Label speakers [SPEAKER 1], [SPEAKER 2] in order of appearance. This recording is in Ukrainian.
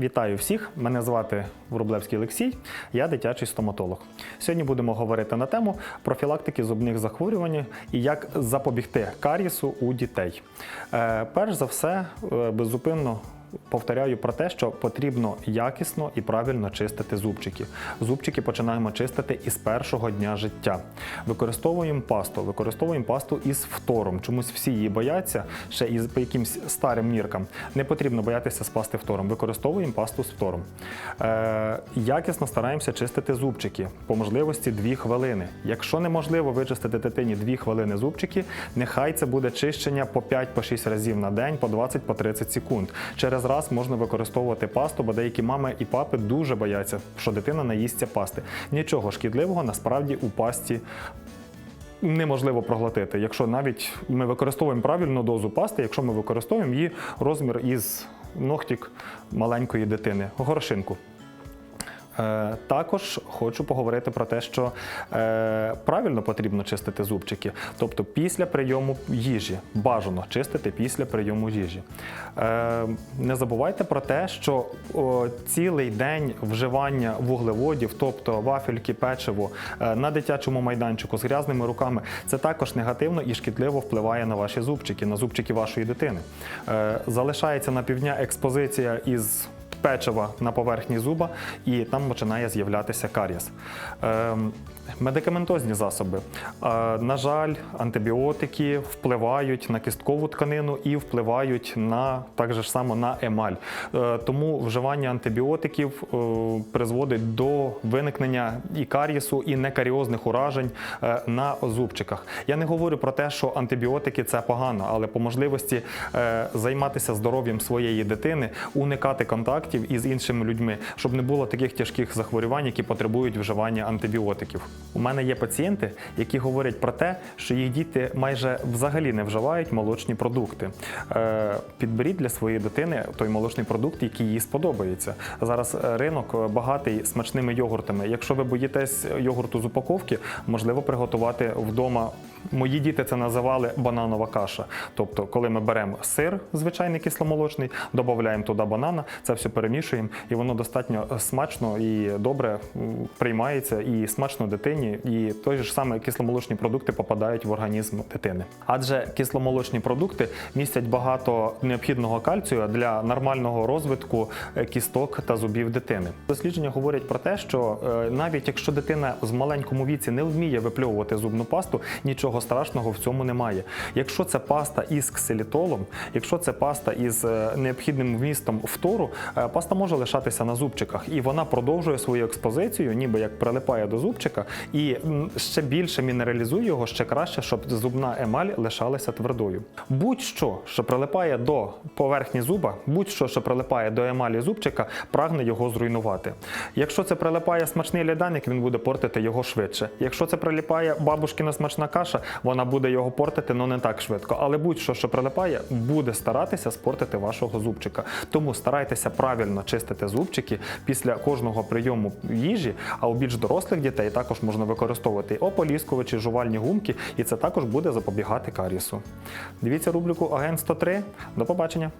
[SPEAKER 1] Вітаю всіх! Мене звати Врублевський Олексій, я дитячий стоматолог. Сьогодні будемо говорити на тему профілактики зубних захворювань і як запобігти карісу у дітей. Е, перш за все, безупинно. беззупинно повторяю про те, що потрібно якісно і правильно чистити зубчики. Зубчики починаємо чистити із першого дня життя. Використовуємо пасту, використовуємо пасту із фтором. Чомусь всі її бояться ще із по якимсь старим міркам. Не потрібно боятися спасти фтором. Використовуємо пасту з фтором. Е, якісно стараємося чистити зубчики. По можливості 2 хвилини. Якщо неможливо вичистити дитині 2 хвилини зубчики, нехай це буде чищення по 5-6 разів на день, по 20-30 секунд. Через раз можна використовувати пасту, бо деякі мами і папи дуже бояться, що дитина наїсться пасти. Нічого шкідливого насправді у пасті неможливо проглотити, якщо навіть ми використовуємо правильну дозу пасти, якщо ми використовуємо її розмір із ногтік маленької дитини, горошинку. Е, Також хочу поговорити про те, що е, правильно потрібно чистити зубчики, тобто після прийому їжі. Бажано чистити після прийому їжі. Е, не забувайте про те, що цілий день вживання вуглеводів, тобто вафельки, печиво на дитячому майданчику з грязними руками, це також негативно і шкідливо впливає на ваші зубчики, на зубчики вашої дитини. Залишається на півдня експозиція із печива на поверхні зуба, і там починає з'являтися карієс. Ем, медикаментозні засоби. Е, на жаль, антибіотики впливають на кісткову тканину і впливають на так же ж само на емаль. Е, тому вживання антибіотиків е, призводить до виникнення і карієсу, і некаріозних уражень на зубчиках. Я не говорю про те, що антибіотики це погано, але по можливості займатися здоров'ям своєї дитини, уникати контактів із іншими людьми, щоб не було таких тяжких захворювань, які потребують вживання антибіотиків. У мене є пацієнти, які говорять про те, що їх діти майже взагалі не вживають молочні продукти. Е, Підберіть для своєї дитини той молочний продукт, який їй сподобається. Зараз е, ринок е, багатий смачними йогуртами. Якщо ви боїтесь йогурту з упаковки, можливо приготувати вдома. Мої діти це називали бананова каша. Тобто, коли ми беремо сир, звичайний кисломолочний, додаємо туди банана, це все перемішуємо, і воно достатньо смачно і добре приймається, і смачно дитині, і той ж саме кисломолочні продукти попадають в організм дитини. Адже кисломолочні продукти містять багато необхідного кальцію для нормального розвитку е, кісток та зубів дитини. Дослідження говорять про те, що е, навіть якщо дитина з маленькому віці не вміє випльовувати зубну пасту, нічого страшного в цьому немає. Якщо це паста із ксилітолом, якщо це паста із е, необхідним вмістом фтору, е, паста може лишатися на зубчиках, і вона продовжує свою експозицію, ніби як прилипає до зубчика, і ще більше мінералізує його, ще краще, щоб зубна емаль лишалася твердою. Будь-що, що прилипає до поверхні зуба, будь-що, що прилипає до емалі зубчика, прагне його зруйнувати. Якщо це прилипає смачний льодяник, він буде портити його швидше. Якщо це прилипає бабушкина смачна каша, вона буде його портити, але не так швидко. Але будь-що, що прилипає, буде старатися спортити вашого зубчика. Тому старайтеся правильно чистити зубчики після кожного прийому їжі. А у більш дорослих дітей також можна використовувати ополіскувачі, жувальні гумки, і це також буде запобігати карісу. Дивіться рубрику Агент 103. До побачення!